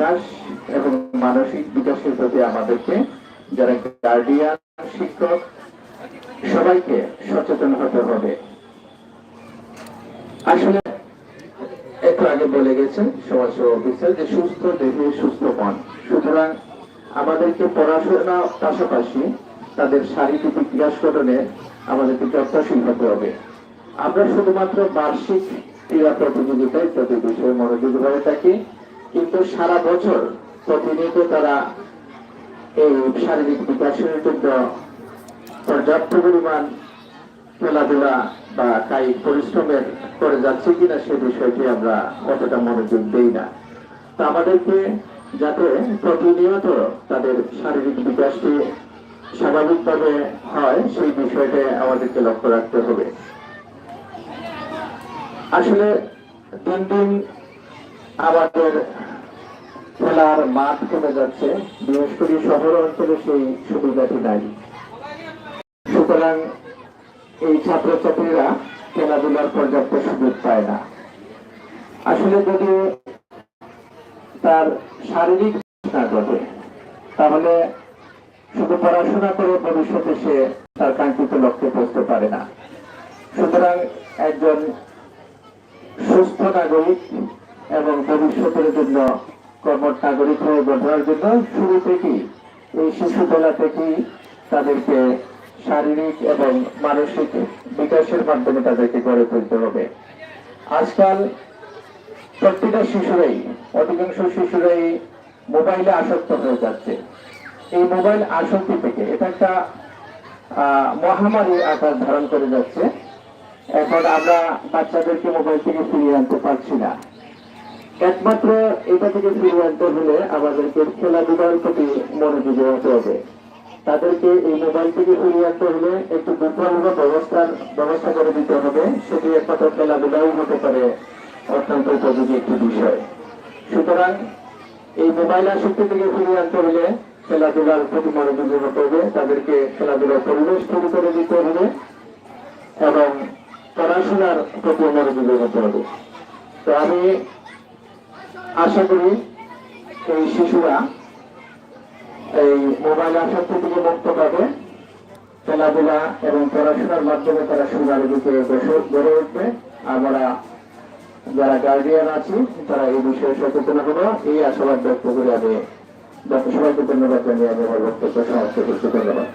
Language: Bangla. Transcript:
বিকাশ এবং মানসিক বিকাশের প্রতি আমাদেরকে যারা গার্ডিয়ান শিক্ষক, সবাইকে সচেতন হতে হবে। আসলে একটু আগে বলে গেছেন সমাজসেবা অফিসার যে সুস্থ দেহে সুস্থ মন। সুতরাং আমাদেরকে পড়াশোনা পাশাপাশি তাদের শারীরিক বিকাশ গঠনে আমাদেরকে যত্নশীল হতে হবে। আমরা শুধুমাত্র বার্ষিক ক্রীড়া প্রতিযোগিতায় প্রতি বিষয়ে মনোযোগী হয়ে থাকি। কিন্তু সারা বছর প্রতিনিয়ত তারা এই শারীরিক বিকাশের জন্য পর্যাপ্ত পরিমাণ খেলাধুলা বা কায়িক পরিশ্রমের করে যাচ্ছে কিনা সে বিষয়টি আমরা অতটা মনোযোগ দেই না। তা আমাদেরকে যাতে প্রতিনিয়ত তাদের শারীরিক বিকাশটি স্বাভাবিকভাবে হয়, সেই বিষয়টা আমাদেরকে লক্ষ্য রাখতে হবে। আসলে দিন দিন আমাদের খেলার মাঠ কমে যাচ্ছে। বিশেষ করে শহর অঞ্চলে সেই সুবিধাটি নাই। সুতরাং এই ছাত্রছাত্রীরা খেলাধুলার পর্যাপ্ত সুযোগ পায় না। আসলে যদি তার শারীরিক না ঘটে, তাহলে শুধু পড়াশোনা করে ভবিষ্যতে সে তার কাঙ্ক্ষিত লক্ষ্যে পৌঁছতে পারে না। সুতরাং একজন সুস্থ নাগরিক এবং ভবিষ্যতের জন্য কর্মঠ নাগরিক হয়ে গড়ার জন্য শুরু থেকেই এই শিশু শিশুবেলা থেকেই তাদেরকে শারীরিক এবং মানসিক বিকাশের মাধ্যমে তাদেরকে গড়ে তুলতে হবে। আজকাল প্রত্যেকটা শিশুরাই, অধিকাংশ শিশুরাই মোবাইলে আসক্ত হয়ে যাচ্ছে। এই মোবাইল আসক্তি থেকে এটা একটা মহামারী আকার ধারণ করে যাচ্ছে। এখন আমরা বাচ্চাদেরকে মোবাইল থেকে ফিরিয়ে আনতে পারছি না। একমাত্র এটা থেকে ফিরিয়ে আনতে হলে আমাদেরকে খেলাধুলার প্রতি মনোযোগী হতে হবে। তাদেরকে এই মোবাইল থেকে ফিরিয়ে আনতে হলে একটু বিকল্প ব্যবস্থার ব্যবস্থা করে দিতে হবে। সেটি একমাত্র খেলাধুলাই হতে পারে, অত্যন্ত উপযোগী একটি বিষয়। সুতরাং এই মোবাইল আসক্তি থেকে ফিরিয়ে আনতে হলে খেলাধুলার প্রতি মনোযোগী হতে হবে। তাদেরকে খেলাধুলার পরিবেশ তৈরি করে দিতে হবে এবং পড়াশোনার প্রতি মনোযোগী হতে হবে। তো আমি আশা করি এই শিশুরা এই মোবাইল আসক্তি থেকে মুক্ত পাবে। খেলাধুলা এবং পড়াশোনার মাধ্যমে তারা সুন্দর দিকে গড়ে উঠবে। আমরা যারা গার্ডিয়ান আছি, তারা এই বিষয়ে সচেতন হব। এই আশাবাদ ব্যক্ত করে আমি সবাইকে ধন্যবাদ জানিয়ে আমি আমার বক্তব্য সমাপ্ত করছি। ধন্যবাদ।